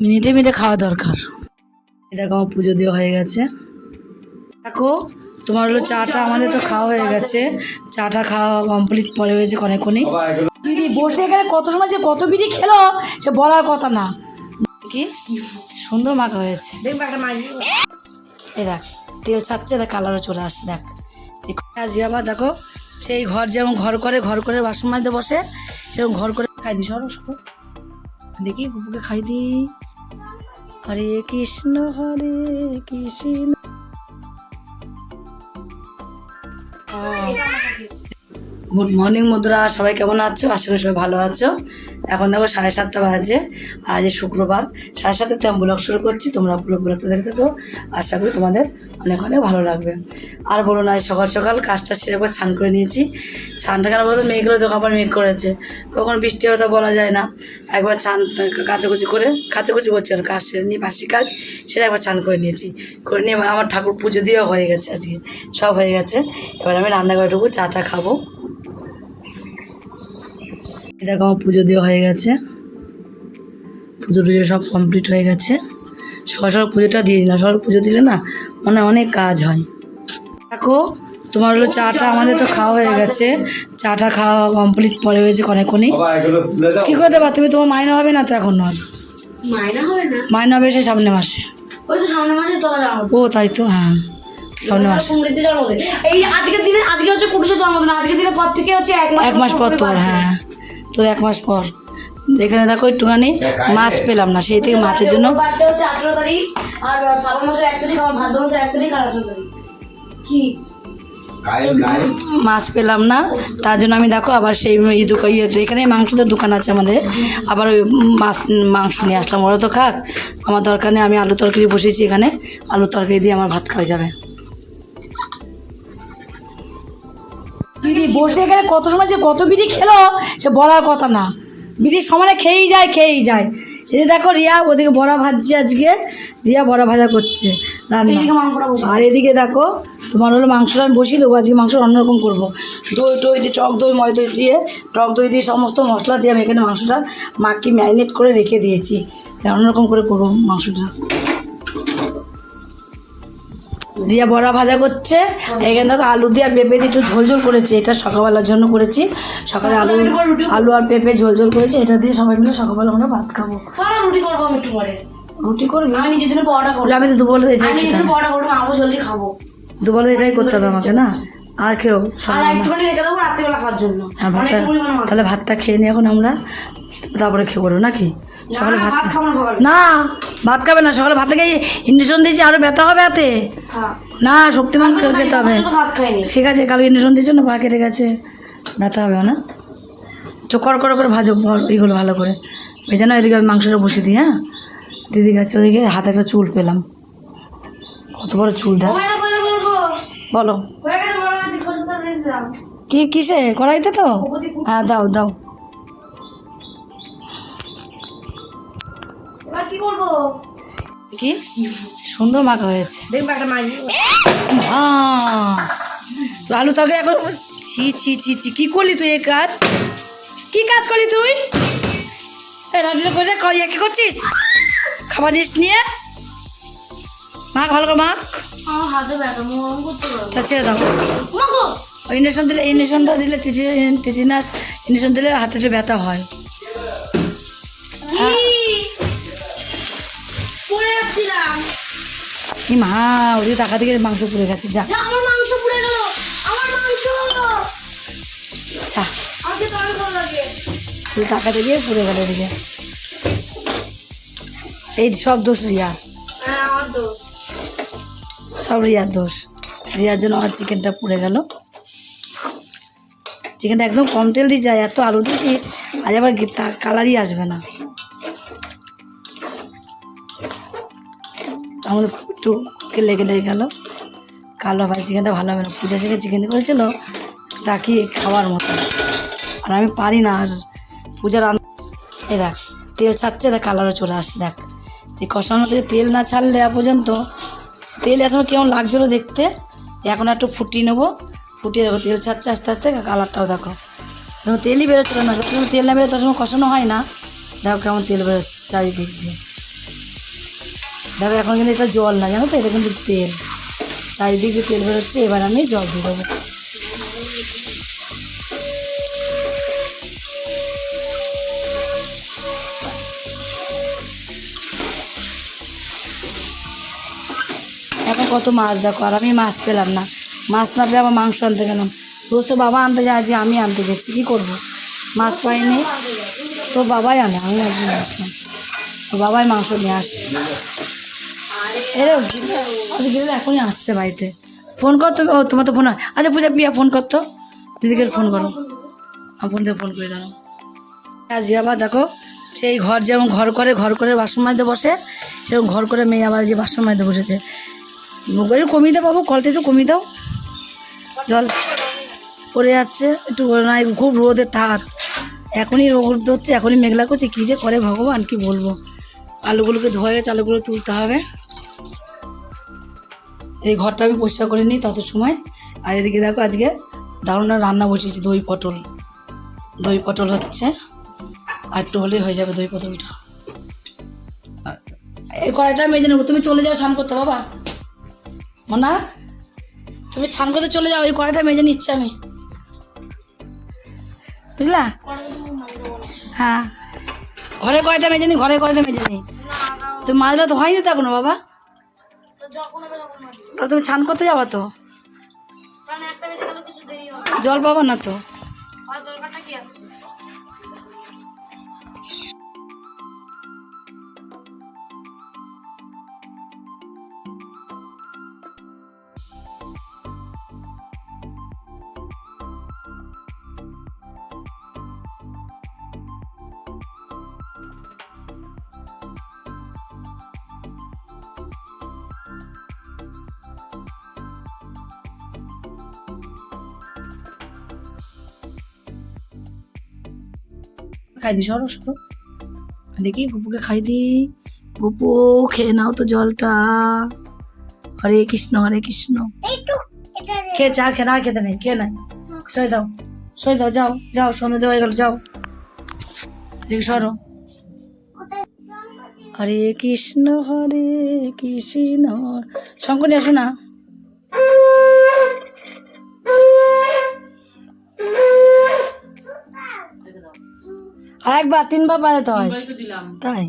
মিনিটে মিনিটে খাওয়া দরকার। দেখো আমার পুজো দেওয়া হয়ে গেছে। দেখো তোমার হলো চাটা আমাদের তো খাওয়া হয়ে গেছে। চাটা খাওয়া কমপ্লিট পরে হয়েছে কনেকনি বিড়ি বসে এখানে কত সময় যে কত বিড়ি খেলো সে বলার কথা না। কি সুন্দর মাখা হয়েছে। মাঝি। এই দেখ তেল ছাড়ছে দেখ কালারও চলে আসছে দেখ। আজ আবার দেখো সেই ঘর যেমন ঘর করে ঘর করে বাসন মাজতে বসে সেরকম ঘর করে খাই দিই। সরো দেখি গুপুকে খাই দি হরে কৃষ্ণ হরে কৃষ্ণ। গুড মর্নিং মুদ্রা সবাই কেমন আছো? আশা করি সবাই ভালো আছো। এখন দেখো সাড়ে সাতটা বাজে, আর আজ শুক্রবার। সাড়ে সাতটাতে আমি ব্লগ শুরু করছি, তোমরা ব্লগ ব্লগটা দেখতে থাকো। আশা করি তোমাদের অনেক অনেক ভালো লাগবে। আর বলো না সকাল সকাল কাজটা সেরে একবার স্নান করে নিয়েছি। স্নানটা কেন বলতো মেঘগুলো তো আবার মেঘ করেছে। কখন বৃষ্টি হবে তা বলা যায় না। একবার চান কাচাকুচি করে, কাচাকুচি করছি আর কাজ সেরে নিয়ে বাসি কাজ সেটা একবার চান করে নিয়েছি। করে নিয়ে আমার ঠাকুর পুজো দিয়েও হয়ে গেছে আজকে, সব হয়ে গেছে। এবার আমি রান্নাঘরে ঢুকবো চাটা খাব। আমার পুজো দেওয়া হয়ে গেছে। পুজো টুজো সব কমপ্লিট হয়ে গেছে। সকাল সকাল পুজোটা দিয়ে দিলাম। সকাল পুজো দিলে না মানে অনেক কাজ হয়। দেখো তোমার হলো চাটা আমাদের তো খাওয়া হয়ে গেছে। চাটা খাওয়া কমপ্লিট পরে হয়েছে কনেকনি কী করে দেবা? তুমি তোমার মাইনা হবে না তো এখন আর? মায়না হবে না? মাইনা হবে সেই সামনে মাসে। ওই তো সামনে মাসে তো ও তাই তো হ্যাঁ। সামনে মাসে। এই আজকের দিনে আজকে হচ্ছে কুটুসের জন্মদিন আজকের দিনের পর থেকে হচ্ছে এক মাস এক মাস পর তোর হ্যাঁ। তোর এক মাস পর। এখানে দেখো একটুখানি মাছ পেলাম না সেই থেকে মাছের জন্য। কি? মাছ পেলাম না তার জন্য আমি দেখো আবার সেই ইয়ে এখানে মাংসদের দোকান আছে আমাদের। আবার ওই মাছ মাংস নিয়ে আসলাম ওরা তো খাক। আমার দরকার নেই আমি আলু তরকারি বসেছি এখানে আলু তরকারি দিয়ে আমার ভাত খাওয়া যাবে। বিড়ি বসে এখানে কত সময় যে কত বিড়ি খেলো সে বলার কথা না। বিড়ি সমানে খেয়েই যায় খেয়েই যায়। এই যে দেখো রিয়া ওদিকে বড়া ভাজছে আজকে। রিয়া বড়া ভাজা করছে রান্না। আর এদিকে দেখো তোমার হলো মাংসটা আমি বসিয়ে দেবো আজকে মাংস অন্যরকম করব। দই টই দিয়ে টক দই ময় দই দিয়ে টক দই দিয়ে সমস্ত মশলা দিয়ে আমি এখানে মাংসটা মাকে ম্যারিনেট করে রেখে দিয়েছি। অন্যরকম করে করব মাংসটা। রিয়া বড়া ভাজা করছে। এখানে দেখো আলু দিয়ে আর পেঁপে দিয়ে একটু ঝোল ঝোল করেছি। এটা সকালবেলার জন্য করেছি। সকালে আলু আলু আর পেঁপে ঝোল ঝোল করেছি। এটা দিয়ে সবাই মিলে সকালবেলা আমরা ভাত খাব। রুটি করব আমি একটু পরে। রুটি করবি? আমি নিজের জন্য পরোটা করব। আমি তো দুপুরে আমি এটাই খেতাম। পরোটা করব মাংস জলদি খাব। দুপুরে এটাই করতে হবে আমাকে না? আর কেউ আর ভাতটা। তাহলে ভাতটা খেয়ে নিই এখন আমরা তারপরে খেয়ে পড়ব নাকি? সকালে ভাত না! ভাত খাবে না? সকালে ভাত খেয়ে ইঞ্জেকশন দিয়েছি আরও ব্যথা হবে হাতে। না শক্তিমান খেতে হবে। ঠিক আছে কালকে ইঞ্জেকশন দিয়েছ না? পা কেটে গেছে। ব্যথা হবে না? চোখ কর করে ভাজো বল এইগুলো ভালো করে। ভেজে না এদিকে আমি মাংসটা বসে দিই হ্যাঁ? দিদি গেছে ওদিকে হাতে একটা চুল পেলাম। কত বড় চুল দেখ। বলো দিয়ে দিলাম। কি কিসে? কড়াইতে তো? হ্যাঁ দাও দাও। কি করব? কি? সুন্দর মাখা হয়েছে। দেখবে একটা আলু তরকারি এখন ছি ছি ছি ছি কি করলি তুই এই কাজ? কি কাজ করলি তুই? এই রাজু করে ইয়ে কি করছিস? খাবার দিস নিয়ে? মাখ ভালো করে মাখ। তা ছেড়ে দাও। ইঞ্জেকশন দিলে ইঞ্জেকশনটা দিলে টিটি- টিটিনাস ইঞ্জেকশন দিলে হাতে ব্যথা হয়। কি মা ওদিকে টাকা দিকে মাংস পুড়ে গেছে যা। আমার মাংস পুড়ে গেল। আমার মাংস। আচ্ছা আমাকে তো অনেক ভালো লাগে তুই টাকা দিয়ে পুড়ে গেল এদিকে। এই সব দোষ রিয়া। হ্যাঁ আমার সব রিয়ার দোষ। রিয়ার জন্য আমার চিকেনটা পুড়ে গেল। চিকেনটা একদম কম তেল দিয়ে আর এত আলু দিয়েছিস আজ আবার কালারই আসবে না। আমাদের একটু লেগে লেগে গেল। কালো ভাই চিকেনটা ভালো হবে না। পূজা থেকে চিকেন করেছিল তাকে খাওয়ার মতো। আর আমি পারি না, আর পূজার রান্না এই দেখ, তেল ছাড়ছে, দেখ কালারও চলে আসছে, দেখ। তুই কষানো থেকে তেল না ছাড়লে পর্যন্ত, তেল এখন কেমন লাগছিল দেখতে। এখন একটু ফুটিয়ে নেব। ফুটিয়ে দেখো, তেল ছাড়ছে আস্তে আস্তে, কালারটাও দেখো। তেলই বেরোচ্ছিল না তেল না বেরোয় তখন কষানো হয় না। দেখো কেমন তেল বেরোচ্ছে চারিদিক দিয়ে। দেখো, এখন কিন্তু এটা জল না, জানো তো? এটা কিন্তু তেল। চারিদিকে তেল বেরোচ্ছে, এবার আমি জল দিয়ে দেবো। এখন কত মাছ, দেখো, আর আমি মাছ পেলাম না। মাছ না পেয়ে আবার মাংস আনতে গেলাম। রোজ তো বাবা আনতে যায়, আজকে আমি আনতে গেছি, কী করব? মাছ পাইনি। তো বাবাই আনে, আমি আজকে মাছ আসলাম তো বাবাই মাংস নিয়ে আসে। এরে গেলে এখনই আসছে বাড়িতে। ফোন কর তুমি। ও, তোমার তো ফোন আচ্ছা পূজা পিয়া ফোন করতো দিদিকে ফোন করো। আমার ফোন করে দাঁড়াও আজকে আবার দেখো, সেই ঘর যেমন ঘর করে ঘর করে বাসন মাজতে বসে, সেরকম ঘর করে মেয়ে আবার যে বাসন মাজতে বসেছে। একটু কমিয়ে দাও বাবু, কলটা একটু কমিয়ে দাও। জল পড়ে যাচ্ছে, একটু নাই, খুব রোদের তাঁত এখনই রোদ হচ্ছে এখনই মেঘলা করছে, কী যে করে ভগবান, কি বলব? আলুগুলোকে ধোয়া গেছে, আলুগুলো তুলতে হবে। এই ঘরটা আমি পরিষ্কার করে নিই তত সময়। আর এদিকে দেখো আজকে দারুণ রান্না বসিয়েছি, দই পটল। দই পটল হচ্ছে, আর একটু হলেই হয়ে যাবে দই পটলটা। এই কড়াইটা মেজে নেব, তুমি চলে যাও স্নান করতে বাবা। মনা, তুমি স্নান করতে চলে যাও, এই কড়াইটা মেজে নিচ্ছি আমি। বুঝলা? হ্যাঁ। ঘরে কয়টা মেজে নি, ঘরে কয়টা মেজে নি। তুমি মাজলে তো হয়নি তো এখনও বাবা। তুমি স্নান করতে যাব তো? জল পাবো না তো? খাই দি সরো সরো দেখি গুপুকে খাই দি গুপু খেয়ে নাও তো জলটা। হরে কৃষ্ণ হরে কৃষ্ণ। খেয়ে চা খেয়ে না খেতে নেই খেয়ে নাই সই দাও সই দাও যাও যাও সন্ধ্যে দেওয়া হয়ে গেল যাও। দেখি সরো। হরে কৃষ্ণ হরে কৃষ্ণ। শঙ্করী আসো না। আর একবার তিনবার বাজাতে হয়। তাই?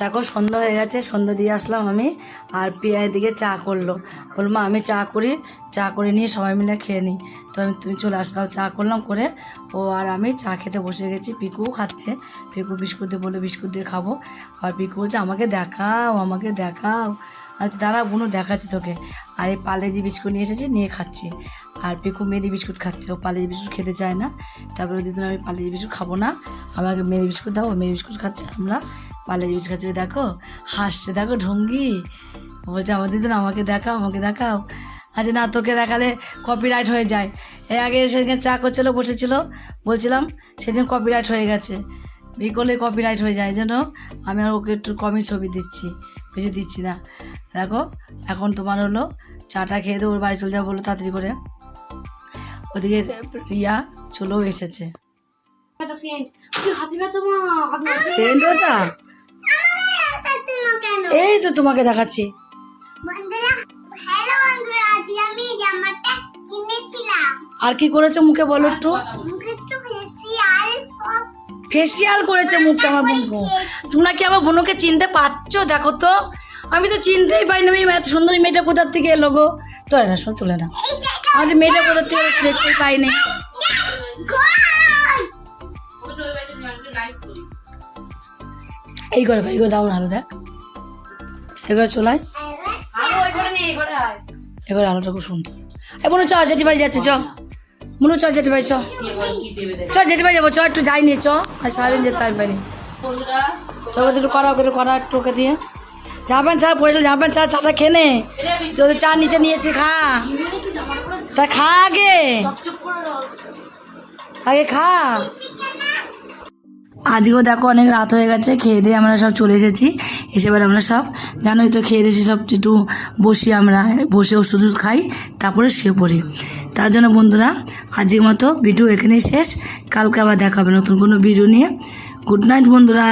দেখো সন্ধ্যা হয়ে গেছে সন্ধ্যা দিয়ে আসলাম আমি আর পিয়ার দিকে চা করল। বলল মা আমি চা করি চা করে নিয়ে সবাই মিলে খেয়ে নিই। তো আমি তুমি চলে আসলাম চা করলাম করে। ও আর আমি চা খেতে বসে গেছি পিকুও খাচ্ছে। পিকু বিস্কুট দিয়ে বলে বিস্কুট দিয়ে খাব। আর পিকু বলছে আমাকে দেখাও আমাকে দেখাও। আচ্ছা দাঁড়া বোনও দেখাচ্ছি তোকে। আর এই পালেজি বিস্কুট নিয়ে এসেছি, নিয়ে খাচ্ছি। আর পিকু মেরি বিস্কুট খাচ্ছে। ও পালেজি বিস্কুট খেতে চায় না। তারপরে দিদিন আমি পালেজি বিস্কুট খাব না। আমাকে মেরি বিস্কুট দাও, মেরি বিস্কুট খাচ্ছে আমরা। পালেজি বিস্কুট খাচ্ছি। দেখো, হাসছে। দেখো ঢঙ্গি। বলছে আমার দিদিন আমাকে দেখাও আমাকে দেখাও। আচ্ছা না, তোকে দেখালে কপিরাইট হয়ে যায়। এর আগে সেদিন চা করছিল, বসেছিল। বলছিলাম, সেদিন কপিরাইট হয়ে গেছে। বিকলে কপিরাইট হয়ে যায়। যেন আমি আর ওকে একটু কমই ছবি দিচ্ছি। বেশি দিচ্ছি না। দেখো, এখন তোমার হলো চাটা খেয়ে দিয়ে ওর বাড়ি চলে যাব বলো তাড়াতাড়ি করে। ওদিকে রিয়া চলেও এসেছে। এই তো তোমাকে দেখাচ্ছি। আর কি করেছ মুখে বলো একটু? ফেসিয়াল করেছে মুখটা আমার বোনকে। তোমরা কি আমার বোনকে চিনতে পারছ দেখো তো। আমি তো চিনতেই পারি না আমি এত সুন্দরী মেয়েটা কোথার থেকে এলো গো? তোলে না শোন তোলে না। আমার যে মেয়েটা কোথার থেকে দেখতেই পাইনি। এই করে এই করে দাও না আলো দেখ। এগুলো চলাই এগুলো আলোটা খুব সুন্দর। এ বোনো চ জেঠি ভাই যাচ্ছে চ। মনু, চল জেঠি ভাই চ চল জেঠি ভাই যাব চ একটু যাইনি চ আর সারাদিন যেতে আমি পারি তবে একটু করা একটু করা ওকে দিয়ে। যাবেন চা পড়েছিল যাবেন চা চাটা খেয়ে নে। যদি চা নিচে নিয়ে এসে খা। তা খা আগে। আগে খা। আজকেও দেখো অনেক রাত হয়ে গেছে, খেয়ে দিয়ে আমরা সব চলে এসেছি। এসে আমরা সব, জানোই তো খেয়ে দিয়ে সব একটু বসি আমরা, বসে ওষুধ খাই, তারপরে শুয়ে পড়ি। তার জন্য বন্ধুরা, আজকের মতো ভিডিও এখানেই শেষ। কালকে আবার দেখাবে নতুন কোনো ভিডিও নিয়ে। গুড নাইট বন্ধুরা।